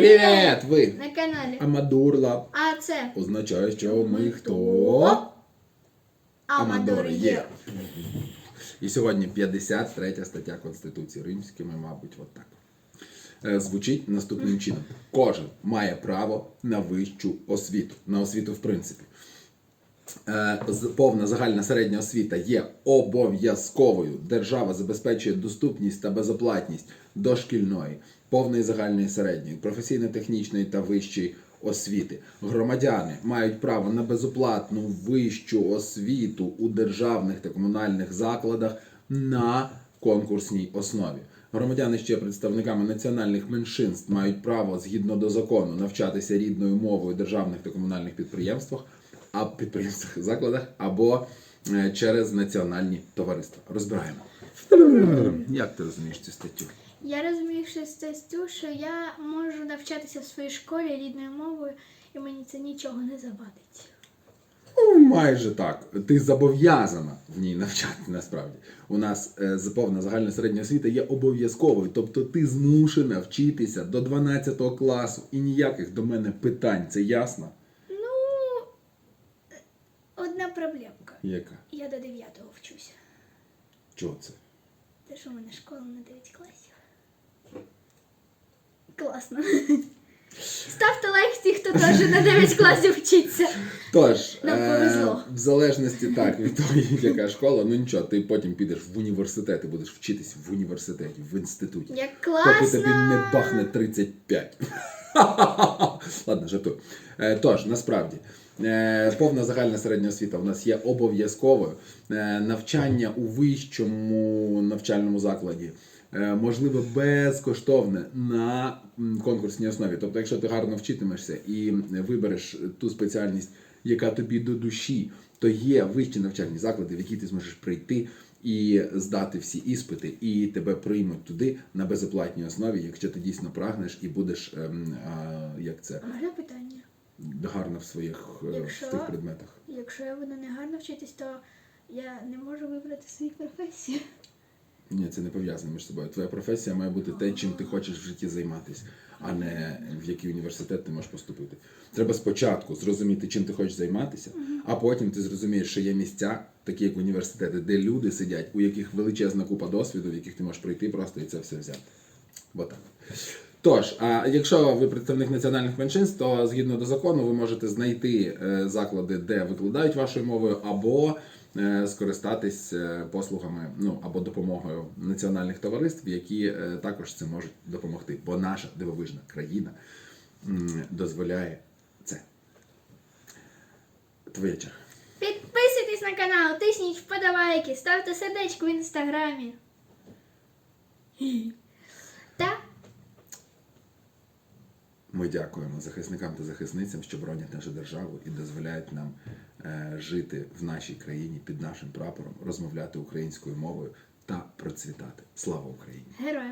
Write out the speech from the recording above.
Привіт! Ви! На каналі. Амадурла А це означає, що ми хто? Амадор є. І сьогодні 53 стаття Конституції Римської, мабуть, от так. Е, Звучить наступним чином: кожен має право на вищу освіту, на освіту в принципі. Е, Повна загальна середня освіта є обов'язковою. Держава забезпечує доступність та безоплатність дошкільної, повної загальної середньої, професійно-технічної та вищої освіти. Громадяни мають право на безоплатну вищу освіту у державних та комунальних закладах на конкурсній основі. Громадяни ще представниками національних меншинств мають право згідно до закону навчатися рідною мовою державних та комунальних підприємствах, а підприємствах закладах або е, через національні товариства. Розбираємо. Як ти розумієш цю статтю? Я розумію, що стю, що я можу навчатися в своїй школі рідною мовою, і мені це нічого не завадить. Ну, майже так. Ти зобов'язана в ній навчати насправді. У нас е, повна загальна середня освіта є обов'язковою. Тобто ти змушена вчитися до 12 класу і ніяких до мене питань. Це ясно? Одна проблемка. Яка? Я до 9 вчуся. Чого це? Те, що в мене школа на 9 класів. Класно. Ставте лайк ті, хто теж на 9 класів вчиться. Тож, Нам е, в залежності так від того, яка школа, ну нічого, ти потім підеш в університет і будеш вчитись в університеті, в інституті. Як Поки класно. тобі не бахне 35. Ладно, жартую. Е, Тож, насправді, е, повна загальна середня освіта у нас є обов'язковою. Е, Навчання у вищому навчальному закладі е, можливе безкоштовне на конкурсній основі. Тобто, якщо ти гарно вчитимешся і вибереш ту спеціальність, яка тобі до душі, то є вищі навчальні заклади, в які ти зможеш прийти і здати всі іспити, і тебе приймуть туди на безоплатній основі, якщо ти дійсно прагнеш і будеш ем, а, як це питання? Гарно в своїх е, Якщо- в тих предметах. Якщо я буду негарно вчитись, то я не можу вибрати свою професію. Ні, це не пов'язано між собою. Твоя професія має бути те, чим ти хочеш в житті займатися, а не в який університет ти можеш поступити. Треба спочатку зрозуміти, чим ти хочеш займатися, а потім ти зрозумієш, що є місця, такі як університети, де люди сидять, у яких величезна купа досвіду, в яких ти можеш прийти просто і це все взяти. Бо так. Тож, а якщо ви представник національних меншинств, то згідно до закону ви можете знайти е, заклади, де викладають вашою мовою, або е, скористатись е, послугами ну або допомогою національних товариств, які також це можуть допомогти. Бо наша дивовижна країна дозволяє це. Твоя черга. Підписуйтесь на канал, тисніть вподобайки, ставте сердечко в інстаграмі. Та Ми дякуємо захисникам та захисницям, що бронять нашу державу і дозволяють нам е, жити в нашій країні під нашим прапором, розмовляти українською мовою та процвітати. Слава Україні! героям.